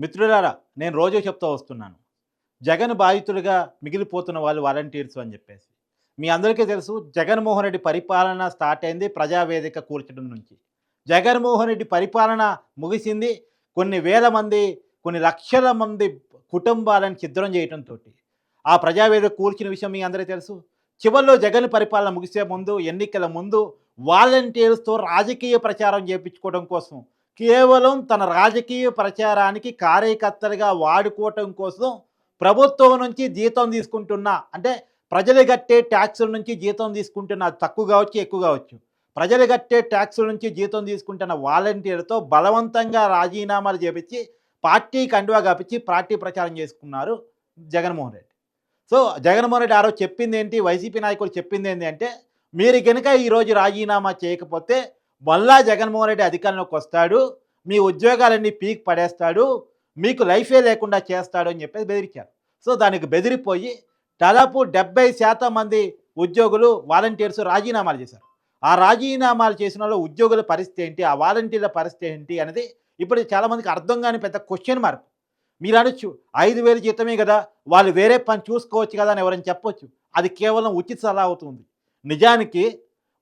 మిత్రులారా నేను రోజు చెప్తూ వస్తున్నాను. జగన్ బాధితుడిగా మిగిలిపోతున్న వాళ్ళు వాలంటీర్స్ అని చెప్పేసి. మీ అందరికీ తెలుసు జగన్మోహన్ రెడ్డి పరిపాలన స్టార్ట్ అయింది ప్రజావేదిక కూల్చడం నుంచి. జగన్మోహన్ రెడ్డి పరిపాలన ముగిసింది కొన్ని వేల మంది కొన్ని లక్షల మంది కుటుంబాలను ఛిద్రం చేయడంతో ఆ ప్రజావేదిక కూల్చిన విషయం మీ అందరికీ తెలుసు. చివరిలో జగన్ పరిపాలన ముగిసే ముందు ఎన్నికల ముందు వాలంటీర్స్తో రాజకీయ ప్రచారం చేయించుకోవడం కోసం కేవలం తన రాజకీయ ప్రచారానికి కార్యకర్తలుగా వాడుకోవటం కోసం ప్రభుత్వం నుంచి జీతం తీసుకుంటున్న. అంటే ప్రజలు కట్టే ట్యాక్సుల నుంచి జీతం తీసుకుంటున్న. తక్కువ కావచ్చు ఎక్కువ కావచ్చు. ప్రజలు కట్టే ట్యాక్సుల నుంచి జీతం తీసుకుంటున్న వాలంటీర్తో బలవంతంగా రాజీనామాలు చేపించి పార్టీ కండువా కప్పించి పార్టీ ప్రచారం చేసుకున్నారు జగన్మోహన్ రెడ్డి. సో జగన్మోహన్ రెడ్డి ఆరో చెప్పింది ఏంటి? వైసీపీ నాయకులు చెప్పింది ఏంటి అంటే మీరు కనుక ఈరోజు రాజీనామా చేయకపోతే మళ్ళా జగన్మోహన్ రెడ్డి అధికారంలోకి వస్తాడు మీ ఉద్యోగాలన్నీ పీక్ పడేస్తాడు మీకు లైఫే లేకుండా చేస్తాడు అని చెప్పేసి బెదిరించారు. సో దానికి బెదిరిపోయి దాదాపు డెబ్బై శాతం మంది ఉద్యోగులు వాలంటీర్స్ రాజీనామాలు చేశారు. ఆ రాజీనామాలు చేసిన వాళ్ళు ఉద్యోగుల పరిస్థితి ఏంటి ఆ వాలంటీర్ల పరిస్థితి ఏంటి అనేది ఇప్పుడు చాలామందికి అర్థం కాని పెద్ద క్వశ్చన్ మార్క్ మీరు అనొచ్చు ఐదు వేలు జీతమే కదా వాళ్ళు వేరే పని చూసుకోవచ్చు కదా అని ఎవరైనా చెప్పొచ్చు. అది కేవలం ఉచిత సలహా అవుతుంది. నిజానికి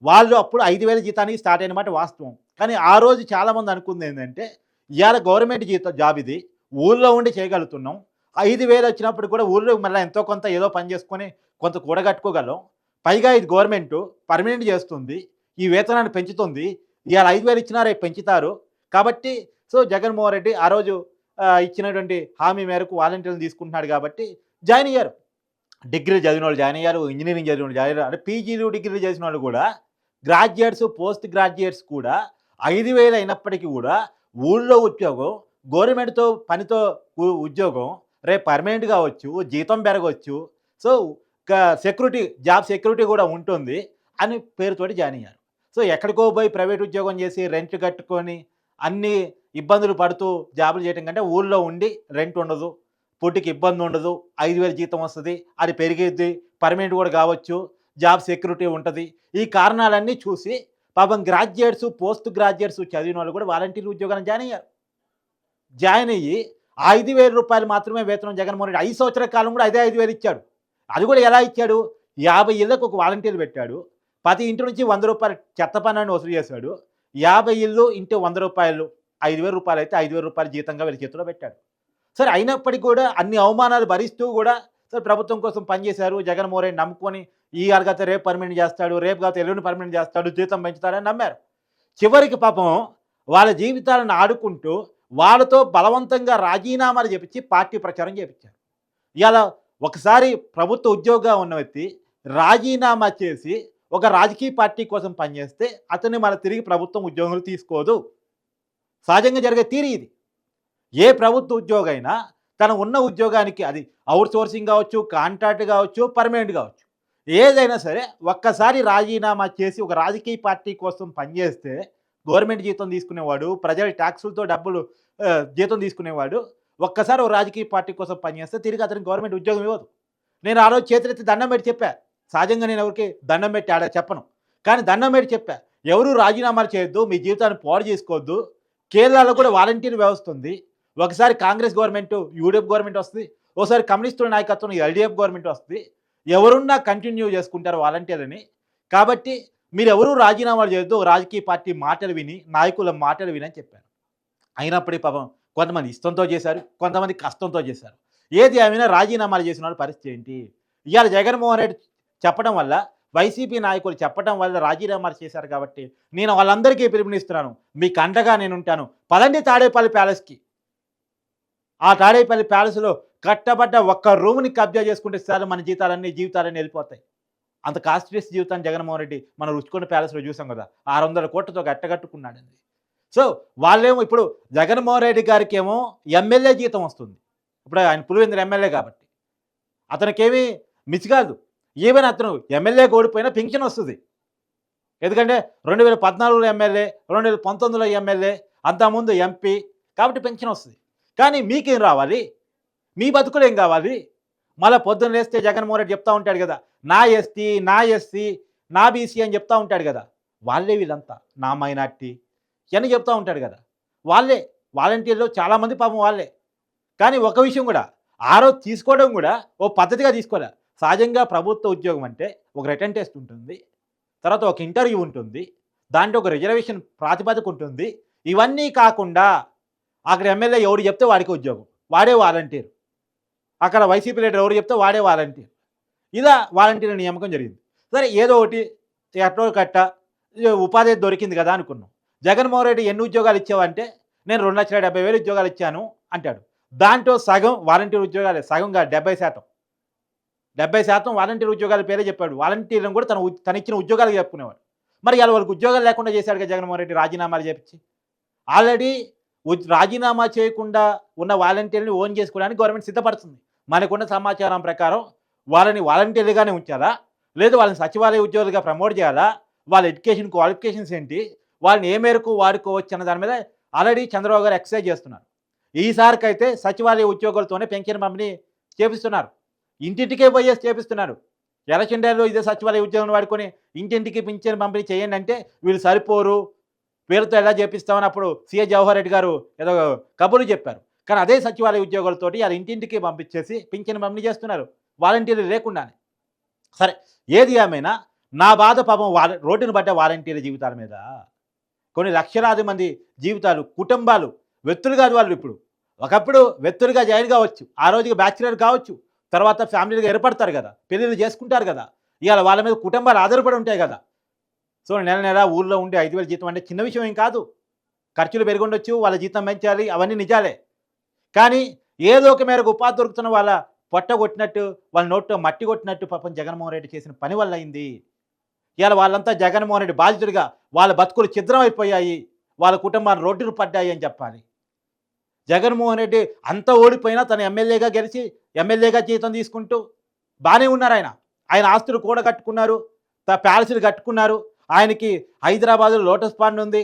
వాళ్ళు అప్పుడు ఐదు వేల జీతానికి స్టార్ట్ అయినమాట వాస్తవం. కానీ ఆ రోజు చాలామంది అనుకుంది ఏంటంటే ఇవాళ గవర్నమెంట్ జీతం జాబ్ ఇది ఊళ్ళో ఉండి చేయగలుగుతున్నాం. ఐదు వేలు వచ్చినప్పుడు కూడా ఊళ్ళో మళ్ళీ ఎంతో కొంత ఏదో పని చేసుకొని కొంత కూడగట్టుకోగలం పైగా ఇది గవర్నమెంట్ పర్మనెంట్ చేస్తుంది ఈ వేతనాన్ని పెంచుతుంది. ఇవాళ ఐదు వేలు ఇచ్చినా రేపు పెంచుతారు. కాబట్టి సో జగన్మోహన్ రెడ్డి ఆ రోజు ఇచ్చినటువంటి హామీ మేరకు వాలంటీర్లు తీసుకుంటున్నాడు కాబట్టి జాయిన్ అయ్యారు. డిగ్రీ చదివిన వాళ్ళు జాయిన్ అయ్యారు ఇంజనీరింగ్ చదివిన వాళ్ళు జాయిన్ అయ్యారు. అంటే పీజీలు డిగ్రీలు చేసిన వాళ్ళు కూడా గ్రాడ్యుయేట్స్ పోస్ట్ గ్రాడ్యుయేట్స్ కూడా ఐదు వేలు అయినప్పటికీ కూడా ఊళ్ళో ఉద్యోగం గవర్నమెంట్తో పనితో ఉ- ఉద్యోగం రేపు పర్మనెంట్ కావచ్చు జీతం పెరగవచ్చు సో సెక్యూరిటీ జాబ్ సెక్యూరిటీ కూడా ఉంటుంది అని పేరుతోటి జాయిన్ అయ్యారు. సో ఎక్కడికో పోయి ప్రైవేట్ ఉద్యోగం చేసి రెంట్ కట్టుకొని అన్ని ఇబ్బందులు పడుతూ జాబులు చేయడం కంటే ఊళ్ళో ఉండి రెంట్ ఉండదు పుట్టికి ఇబ్బంది ఉండదు ఐదు వేల జీతం వస్తుంది అది పెరిగేది పర్మనెంట్ కూడా కావచ్చు. జాబ్ సెక్యూరిటీ ఉంటుంది. ఈ కారణాలన్నీ చూసి పాపం గ్రాడ్యుయేట్స్ పోస్ట్ గ్రాడ్యుయేట్స్ చదివిన వాళ్ళు కూడా వాలంటీర్ ఉద్యోగాన్ని జాయిన్ అయ్యారు. జాయిన్ అయ్యి ఐదు వేల రూపాయలు మాత్రమే వేతనం జగన్మోహన్ రెడ్డి ఐదు సంవత్సరాల కాలం కూడా అదే ఐదు వేలు ఇచ్చాడు. అది కూడా ఎలా ఇచ్చాడు? యాభై ఇళ్ళకు ఒక వాలంటీర్ పెట్టాడు. ప్రతి ఇంటి నుంచి వంద రూపాయలు చెత్త పన్నాన్ని వసూలు చేశాడు. యాభై ఇల్లు ఇంటి వంద రూపాయలు ఐదు వేల రూపాయలు అయితే ఐదు వేల రూపాయలు జీతంగా వీళ్ళ చేతిలో పెట్టాడు. సరే అయినప్పటికీ కూడా అన్ని అవమానాలు భరిస్తూ కూడా సరే ప్రభుత్వం కోసం పనిచేశారు జగన్మోహన్ రెడ్డి నమ్ముకొని ఈ అర్గత రేపు పర్మనెంట్ చేస్తాడు రేపు కాకపోతే ఎల్లుండి పర్మనెంట్ చేస్తాడు జీతం పెంచుతాడని నమ్మారు. చివరికి పాపం వాళ్ళ జీవితాలను ఆడుకుంటూ వాళ్ళతో బలవంతంగా రాజీనామాలు చేపించి పార్టీ ప్రచారం చేపించారు. ఇవాళ ఒకసారి ప్రభుత్వ ఉద్యోగంగా ఉన్న వ్యక్తి రాజీనామా చేసి ఒక రాజకీయ పార్టీ కోసం పనిచేస్తే అతన్ని మన తిరిగి ప్రభుత్వం ఉద్యోగులు తీసుకోదు. సహజంగా జరిగే తీరి ఇది. ఏ ప్రభుత్వ ఉద్యోగం అయినా తన ఉన్న ఉద్యోగానికి అది అవుట్సోర్సింగ్ కావచ్చు కాంట్రాక్ట్ కావచ్చు పర్మనెంట్ కావచ్చు. ఏదైనా సరే ఒక్కసారి రాజీనామా చేసి ఒక రాజకీయ పార్టీ కోసం పనిచేస్తే గవర్నమెంట్ జీతం తీసుకునేవాడు ప్రజల ట్యాక్సులతో డబ్బులు జీతం తీసుకునేవాడు ఒక్కసారి ఒక రాజకీయ పార్టీ కోసం పనిచేస్తే తిరిగి అతనికి గవర్నమెంట్ ఉద్యోగం ఇవ్వదు. నేను ఆ రోజు చేతులెత్తి దండం పెట్టి చెప్పా. సహజంగా నేను ఎవరికి దండం పెట్టి ఆడ చెప్పను. కానీ దండం పెట్టి చెప్పా. ఎవరు రాజీనామాలు చేయొద్దు మీ జీవితాన్ని పాడు చేసుకోవద్దు. కేరళలో కూడా వాలంటీర్ వ్యవస్థ ఉంది. ఒకసారి కాంగ్రెస్ గవర్నమెంట్ యూడిఎఫ్ గవర్నమెంట్ వస్తుంది. ఒకసారి కమ్యూనిస్టుల నాయకత్వం ఎల్డిఎఫ్ గవర్నమెంట్ వస్తుంది. ఎవరున్నా కంటిన్యూ చేసుకుంటారు వాలంటీర్ని కాబట్టి మీరు ఎవరు రాజీనామాలు చేయొద్దు. రాజకీయ పార్టీ మాటలు విని నాయకుల మాటలు విని అని చెప్పారు. అయినప్పటికీ పాపం కొంతమంది ఇష్టంతో చేశారు కొంతమంది కష్టంతో చేశారు. ఏది ఏమైనా రాజీనామాలు చేసిన పరిస్థితి ఏంటి? ఇవాళ జగన్మోహన్ రెడ్డి చెప్పడం వల్ల వైసీపీ నాయకులు చెప్పడం వల్ల రాజీనామాలు చేశారు కాబట్టి నేను వాళ్ళందరికీ పిలుపునిస్తున్నాను. మీకు అండగా నేను ఉంటాను. పదండి తాడేపల్లి ప్యాలెస్కి. ఆ తాడేపల్లి ప్యాలెస్లో కట్టబడ్డ ఒక్క రూమ్ని కబ్జా చేసుకుంటే సార్ మన జీతాలన్నీ జీవితాలన్నీ వెళ్ళిపోతాయి. అంత కాస్ట్లీస్ జీవితాన్ని జగన్మోహన్ రెడ్డి మనం రుచుకొండ ప్యాలెస్లో చూసాం కదా ఆరు వందల కోట్లతో గట్టగట్టుకున్నాడండి సో వాళ్ళేమో ఇప్పుడు జగన్మోహన్ రెడ్డి గారికి ఏమో ఎమ్మెల్యే జీతం వస్తుంది. ఇప్పుడు ఆయన పులివెందుల ఎమ్మెల్యే కాబట్టి. అతనికేమీ మిస్ కాదు. ఈవెన్ అతను ఎమ్మెల్యే ఓడిపోయినా పెన్షన్ వస్తుంది. ఎందుకంటే రెండు వేల పద్నాలుగులో ఎమ్మెల్యే రెండు వేల పంతొమ్మిదిలో ఎమ్మెల్యే అంతకుముందు ఎంపీ కాబట్టి పెన్షన్ వస్తుంది. కానీ మీకేం రావాలి? మీ బతుకులు ఏం కావాలి? మళ్ళీ పొద్దున్న లేస్తే జగన్మోహన్ రెడ్డి చెప్తా ఉంటాడు కదా నా ఎస్టీ నా ఎస్సీ నా బీసీ అని చెప్తా ఉంటాడు కదా వాళ్ళే వీళ్ళంతా నా మైనార్టీ అని చెప్తా ఉంటాడు కదా వాళ్ళే వాలంటీర్లో చాలామంది పాపం వాళ్ళే. కానీ ఒక విషయం కూడా ఆరో తీసుకోవడం కూడా ఓ పద్ధతిగా తీసుకోలే. సహజంగా ప్రభుత్వ ఉద్యోగం అంటే ఒక రిటర్న్ టెస్ట్ ఉంటుంది తర్వాత ఒక ఇంటర్వ్యూ ఉంటుంది దాంట్లో ఒక రిజర్వేషన్ ప్రాతిపదిక ఉంటుంది ఇవన్నీ కాకుండా అక్కడ ఎమ్మెల్యే ఎవరు చెప్తే వాడికి ఉద్యోగం. వాడే వాలంటీర్. అక్కడ వైసీపీ లీడర్ ఎవరు చెప్తే వాడే వాలంటీర్. ఇలా వాలంటీర్ నియామకం జరిగింది. సరే ఏదో ఒకటి ఎట్టో కట్ట ఉపాధి దొరికింది కదా అనుకున్నాం. జగన్మోహన్ రెడ్డి ఎన్ని ఉద్యోగాలు ఇచ్చావంటే నేను రెండు లక్షల డెబ్బై వేలు ఉద్యోగాలు ఇచ్చాను అంటాడు. దాంట్లో సగం వాలంటీర్ ఉద్యోగాలే సగంగా డెబ్బై శాతం. డెబ్బై శాతం వాలంటీర్ ఉద్యోగాల పేరే చెప్పాడు. వాలంటీర్లను కూడా తన తన ఇచ్చిన ఉద్యోగాలు చెప్పుకునేవాడు. మరి ఇలా వాళ్ళకి ఉద్యోగాలు లేకుండా చేశాడు కదా జగన్మోహన్ రెడ్డి రాజీనామాలు చేపించి. ఆల్రెడీ రాజీనామా చేయకుండా ఉన్న వాలంటీర్ని ఓన్ చేసుకోవడానికి గవర్నమెంట్ సిద్ధపడుతుంది. మనకున్న సమాచారం ప్రకారం వాళ్ళని వాలంటీర్లుగానే ఉంచాలా? లేదు వాళ్ళని సచివాలయ ఉద్యోగులుగా ప్రమోట్ చేయాలా? వాళ్ళ ఎడ్యుకేషన్ క్వాలిఫికేషన్స్ ఏంటి? వాళ్ళని ఏ మేరకు వాడుకోవచ్చు అన్న దాని మీద ఆల్రెడీ చంద్రబాబు గారు ఎక్సర్సైజ్ చేస్తున్నారు. ఈసారికి అయితే సచివాలయ ఉద్యోగులతోనే పెన్షన్ పంపిణీ చేపిస్తున్నారు. ఇంటింటికే పోయేసి చేపిస్తున్నారు. ఎలక్షన్ డేలో ఇదే సచివాలయ ఉద్యోగం వాడుకొని ఇంటింటికి పింఛన్ పంపిణీ చేయండి అంటే వీళ్ళు సరిపోరు. పేరుతో ఎలా చేపిస్తామని అప్పుడు జవహర్ రెడ్డి గారు ఏదో కబుర్లు చెప్పారు. కానీ అదే సచివాలయ ఉద్యోగులతోటి అది ఇంటింటికి పంపించేసి పింఛన్ పంపిణీ చేస్తున్నారు. వాలంటీర్లు లేకుండానే. సరే ఏది ఏమైనా నా బాధ పాపం వాల రోడ్డును పడ్డ వాలంటీర్ల జీవితాల మీద. కొన్ని లక్షలాది మంది జీవితాలు కుటుంబాలు వ్యక్తులు కాదు వాళ్ళు ఇప్పుడు. ఒకప్పుడు వ్యక్తులుగా జాయిన్ కావచ్చు. ఆ రోజుకి బ్యాచిలర్ కావచ్చు. తర్వాత ఫ్యామిలీగా ఏర్పడతారు కదా. పెళ్ళిళ్ళు చేసుకుంటారు కదా. ఇవాళ వాళ్ళ మీద కుటుంబాలు ఆధారపడి ఉంటాయి కదా. సో నెల నెల ఊళ్ళో ఉండే ఐదు వేల జీతం అంటే చిన్న విషయం ఏం కాదు. ఖర్చులు పెరుగుండొచ్చు వాళ్ళ జీతం పెంచాలి అవన్నీ నిజాలే. కానీ ఏదో ఒక మేరకు ఉపాధి దొరుకుతున్న వాళ్ళ పొట్ట కొట్టినట్టు వాళ్ళ నోట్లో మట్టి కొట్టినట్టు పాపం జగన్మోహన్ రెడ్డి చేసిన పని వల్ల అయింది. ఇవాళ వాళ్ళంతా జగన్మోహన్ రెడ్డి బాధితుడిగా వాళ్ళ బతుకులు ఛిద్రం అయిపోయాయి వాళ్ళ కుటుంబాలు రోడ్డును పడ్డాయి అని చెప్పాలి. జగన్మోహన్ రెడ్డి అంత ఓడిపోయినా తన ఎమ్మెల్యేగా గెలిచి ఎమ్మెల్యేగా జీతం తీసుకుంటూ బాగానే ఉన్నారు ఆయన. ఆయన ఆస్తులు కూడా కట్టుకున్నారు తన ప్యాలెస్లు కట్టుకున్నారు ఆయనకి హైదరాబాద్లో లోటస్ పాండ్ ఉంది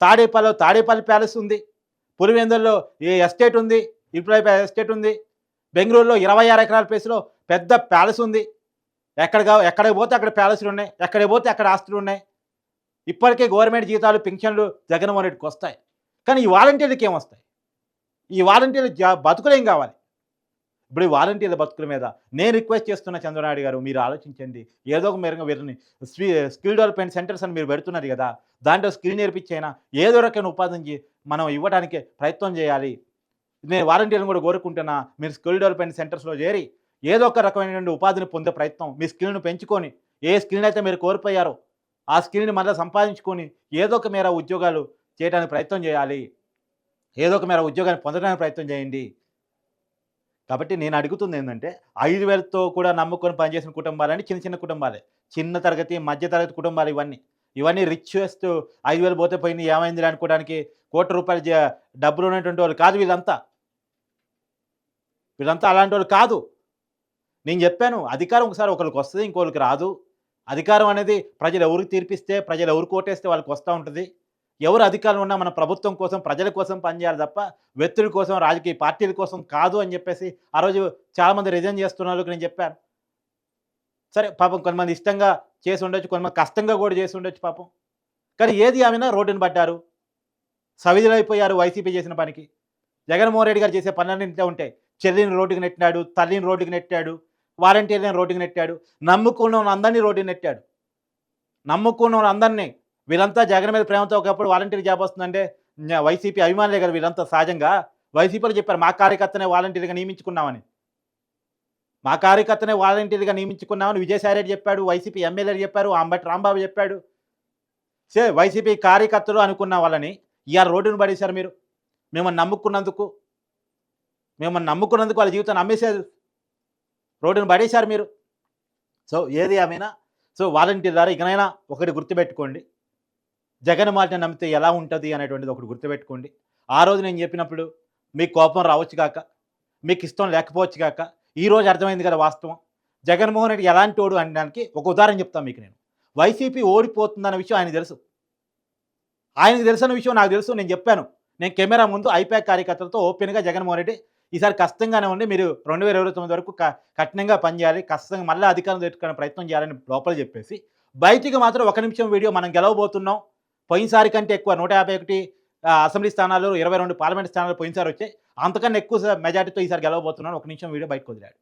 తాడేపల్లిలో తాడేపల్లి ప్యాలెస్ ఉంది పులివెందుల్లో ఏ ఎస్టేట్ ఉంది ఇప్పుడై ఎస్టేట్ ఉంది బెంగళూరులో ఇరవై ఆరు ఎకరాల ప్లేస్లో పెద్ద ప్యాలెస్ ఉంది. ఎక్కడ ఎక్కడికి పోతే అక్కడ ప్యాలెస్లు ఉన్నాయి ఎక్కడికి పోతే అక్కడ ఆస్తులు ఉన్నాయి. ఇప్పటికే గవర్నమెంట్ జీతాలు పెన్షన్లు జగన్మోహన్ రెడ్డికి వస్తాయి. కానీ ఈ వాలంటీర్లకి ఏమొస్తాయి ఈ వాలంటీర్లు జా కావాలి? ఇప్పుడు ఈ వాలంటీర్ల బతుకుల మీద నేను రిక్వెస్ట్ చేస్తున్న చంద్రనాయుడు గారు మీరు ఆలోచించండి. ఏదో ఒక మేరకు వీరిని స్వీ స్కిల్ డెవలప్మెంట్ సెంటర్స్ అని మీరు పెడుతున్నారు కదా దాంట్లో స్కిల్ నేర్పించైనా ఏదో రకమైన ఉపాధించి మనం ఇవ్వడానికి ప్రయత్నం చేయాలి. నేను వాలంటీర్లను కూడా కోరుకుంటున్నా మీరు స్కిల్ డెవలప్మెంట్ సెంటర్స్లో చేరి ఏదో ఒక రకమైనటువంటి ఉపాధిని పొందే ప్రయత్నం మీ స్కిల్ను పెంచుకొని ఏ స్కిల్ని అయితే మీరు కోల్పోయారో ఆ స్కిల్ని మళ్ళీ సంపాదించుకొని ఏదో ఒక మేర ఉద్యోగాలు చేయడానికి ప్రయత్నం చేయాలి. ఏదో ఒక మేర ఉద్యోగాన్ని పొందడానికి ప్రయత్నం చేయండి. కాబట్టి నేను అడుగుతుంది ఏంటంటే ఐదు వేలతో కూడా నమ్ముకొని పనిచేసిన కుటుంబాలని చిన్న చిన్న కుటుంబాలే. చిన్న తరగతి మధ్య తరగతి కుటుంబాలు ఇవన్నీ. ఇవన్నీ రిచెస్ట్ ఐదు వేలు పోతే పోయింది ఏమైంది అనుకోవడానికి కోటి రూపాయల డబ్బులు ఉన్నటువంటి వాళ్ళు కాదు వీళ్ళంతా. వీళ్ళంతా అలాంటి వాళ్ళు కాదు. నేను చెప్పాను అధికారం ఒకసారి ఒకరికి వస్తుంది ఇంకొకరికి రాదు. అధికారం అనేది ప్రజలు ఎవరికి తీర్పిస్తే ప్రజలు ఎవరు కోటేస్తే వాళ్ళకి వస్తూ ఉంటుంది. ఎవరు అధికారం ఉన్నా మన ప్రభుత్వం కోసం ప్రజల కోసం పనిచేయాలి తప్ప వ్యక్తుల కోసం రాజకీయ పార్టీల కోసం కాదు అని చెప్పేసి ఆ రోజు చాలామంది రిజైన్ చేస్తున్నారు నేను చెప్పాను. సరే పాపం కొంతమంది ఇష్టంగా చేసి ఉండొచ్చు కొంతమంది కష్టంగా కూడా చేసి ఉండొచ్చు పాపం. కానీ ఏది ఆమెనా రోడ్డును పడ్డారు సవిధులైపోయారు వైసీపీ చేసిన పనికి. జగన్మోహన్ రెడ్డి గారు చేసే పనులన్నీ ఇంట్లో ఉంటాయి చెల్లిని రోడ్డుకి నెట్టినాడు తల్లిని రోడ్డుకి నెట్టాడు వాలంటీర్లను రోడ్డుకి నెట్టాడు నమ్ముకున్న వాళ్ళందరినీ రోడ్డుకి నెట్టాడు. నమ్ముకున్న వాళ్ళందరినీ వీళ్ళంతా జగన్ మీద ప్రేమతో ఒకప్పుడు వాలంటీర్ జాబ్ వస్తుందంటే వైసీపీ అభిమానులే కదా వీళ్ళంతా సహజంగా. వైసీపీలో చెప్పారు మా కార్యకర్తనే వాలంటీర్గా నియమించుకున్నామని. మా కార్యకర్తనే వాలంటీర్గా నియమించుకున్నామని విజయసాయి రెడ్డి చెప్పాడు వైసీపీ ఎమ్మెల్యేలు చెప్పారు అంబటి రాంబాబు చెప్పాడు. సే వైసీపీ కార్యకర్తలు అనుకున్న వాళ్ళని ఇవాళ రోడ్డును పడేశారు మీరు. మిమ్మల్ని నమ్ముకున్నందుకు మిమ్మల్ని నమ్ముకున్నందుకు వాళ్ళ జీవితాన్ని అమ్మేశారు. రోడ్డును పడేశారు మీరు. సో ఏది ఏమైనా సో వాలంటీర్ ద్వారా ఇకనైనా ఒకటి గుర్తుపెట్టుకోండి. జగన్ మాటను నమ్మితే ఎలా ఉంటుంది అనేటువంటిది ఒకటి గుర్తుపెట్టుకోండి. ఆ రోజు నేను చెప్పినప్పుడు మీకు కోపం రావచ్చు కాక మీకు ఇష్టం లేకపోవచ్చు కాక ఈరోజు అర్థమైంది కదా వాస్తవం. జగన్మోహన్ రెడ్డి ఎలాంటి ఓడు అనడానికి ఒక ఉదాహరణ చెప్తాను మీకు నేను. వైసీపీ ఓడిపోతుందన్న విషయం ఆయన తెలుసు. ఆయనకు తెలిసిన విషయం నాకు తెలుసు నేను చెప్పాను. నేను కెమెరా ముందు ఐపాక్ కార్యకర్తలతో ఓపెన్గా జగన్మోహన్ రెడ్డి ఈసారి కష్టంగానే ఉండి మీరు రెండు వేల ఇరవై తొమ్మిది వరకు కఠినంగా పనిచేయాలి కష్టంగా మళ్ళీ అధికారం తెచ్చుకునే ప్రయత్నం చేయాలని లోపల చెప్పేసి బయటికి మాత్రం ఒక నిమిషం వీడియో మనం గెలవబోతున్నాం. పోయినసారి కంటే ఎక్కువ నూట యాభై ఒకటి అసెంబ్లీ స్థానాలు ఇరవై రెండు పార్లమెంట్ స్థానాలు పోయినసారి వచ్చాయి. అంతకన్నా ఎక్కువ మెజార్టీతో ఈసారి గెలవబోతున్నాను ఒక నిమిషం వీడియో బయటకు వదిలాడు.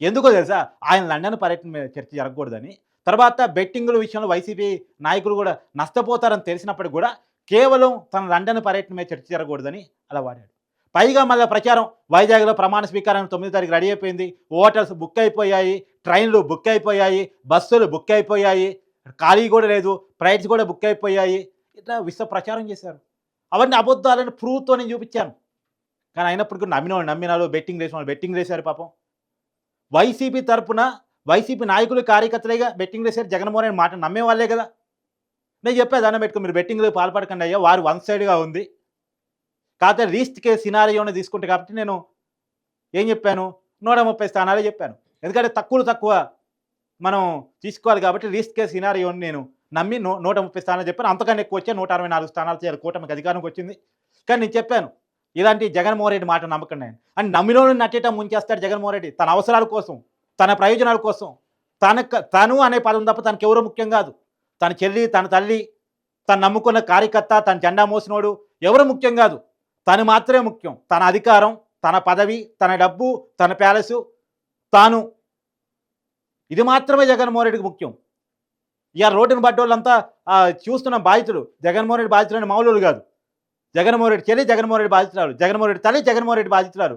ఎందుకో తెలుసా? ఆయన లండన్ పర్యటన మీద చర్చ జరగకూడదని. తర్వాత బెట్టింగుల విషయంలో వైసీపీ నాయకులు కూడా నష్టపోతారని తెలిసినప్పటికి కూడా కేవలం తన లండన్ పర్యటన మీద చర్చ జరగకూడదని అలా వాడాడు. పైగా మళ్ళీ ప్రచారం వైజాగ్లో ప్రమాణ స్వీకారానికి తొమ్మిది తారీఖు రెడీ అయిపోయింది. హోటల్స్ బుక్ అయిపోయాయి ట్రైన్లు బుక్ అయిపోయాయి బస్సులు బుక్ అయిపోయాయి. ఖాళీ కూడా లేదు ప్రైట్స్ కూడా బుక్ అయిపోయాయి. ఇట్లా విశ్వ ప్రచారం చేశారు. అవన్నీ అబద్ధాలని ప్రూఫ్తో నేను చూపించాను. కానీ అయినప్పటికీ నమ్మిన వాళ్ళు నమ్మినారు బెట్టింగ్ వేసిన వాళ్ళు బెట్టింగ్ వేశారు పాపం. వైసీపీ తరఫున వైసీపీ నాయకులు కార్యకర్తలేగా బెట్టింగ్ వేశారు జగన్మోహన్ రెడ్డి మాట నమ్మేవాళ్ళే కదా. నేను చెప్పే దాన్ని పెట్టుకుని మీరు బెట్టింగ్లో పాల్పడకండి అయ్యా వారు వన్ సైడ్గా ఉంది. కాకపోతే రీస్ట్ కేసు సినారియోని తీసుకుంటే కాబట్టి నేను ఏం చెప్పాను? నూట ముప్పై స్థానాలే చెప్పాను. ఎందుకంటే తక్కువ తక్కువ. మనం తీసుకోవాలి కాబట్టి రిస్క్ కేసు సినారియోని నేను నమ్మి నూ నూట ముప్పై స్థానాలు చెప్పాను. అంతకన్నా ఎక్కువ వచ్చే నూట అరవై నాలుగు స్థానాలు చేయాలి. కూటమికి అధికారంకి వచ్చింది. కానీ నేను చెప్పాను ఇలాంటి జగన్మోహన్ రెడ్డి మాట నమ్మకండి నేను. అని నమ్మినోళ్ళు నట్టేట ముంచేస్తాడు జగన్మోహన్ రెడ్డి. తన అవసరాల కోసం తన ప్రయోజనాల కోసం తన తను అనే పదం తప్ప తనకి ఎవరో ముఖ్యం కాదు. తన చెల్లి తన తల్లి తను నమ్ముకున్న కార్యకర్త తన జెండా మోసినోడు ఎవరు ముఖ్యం కాదు. తను మాత్రమే ముఖ్యం. తన అధికారం తన పదవి తన డబ్బు తన ప్యాలెసు తాను ఇది మాత్రమే జగన్మోహన్ రెడ్డికి ముఖ్యం. ఇక రోడ్డును పడ్డోళ్ళంతా వాళ్ళంతా చూస్తున్న బాధితుడు జగన్మోహన్ రెడ్డి బాధితులని మామూలు కాదు. జగన్మోహన్ రెడ్డి చెల్లి జగన్మోహన్ రెడ్డి బాధితురాలు జగన్మోహన్ రెడ్డి తల్లి జగన్మోహన్ రెడ్డి బాధితురాలు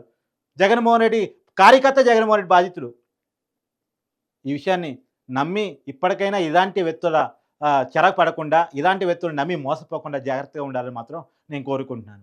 జగన్మోహన్ రెడ్డి కార్యకర్త జగన్మోహన్ రెడ్డి బాధితుడు ఈ విషయాన్ని నమ్మి ఇప్పటికైనా ఇలాంటి వ్యక్తుల ఆ, చెరకు పడకుండా ఇలాంటి వ్యక్తులు నమ్మి మోసపోకుండా జాగ్రత్తగా ఉండాలని మాత్రం నేను కోరుకుంటున్నాను.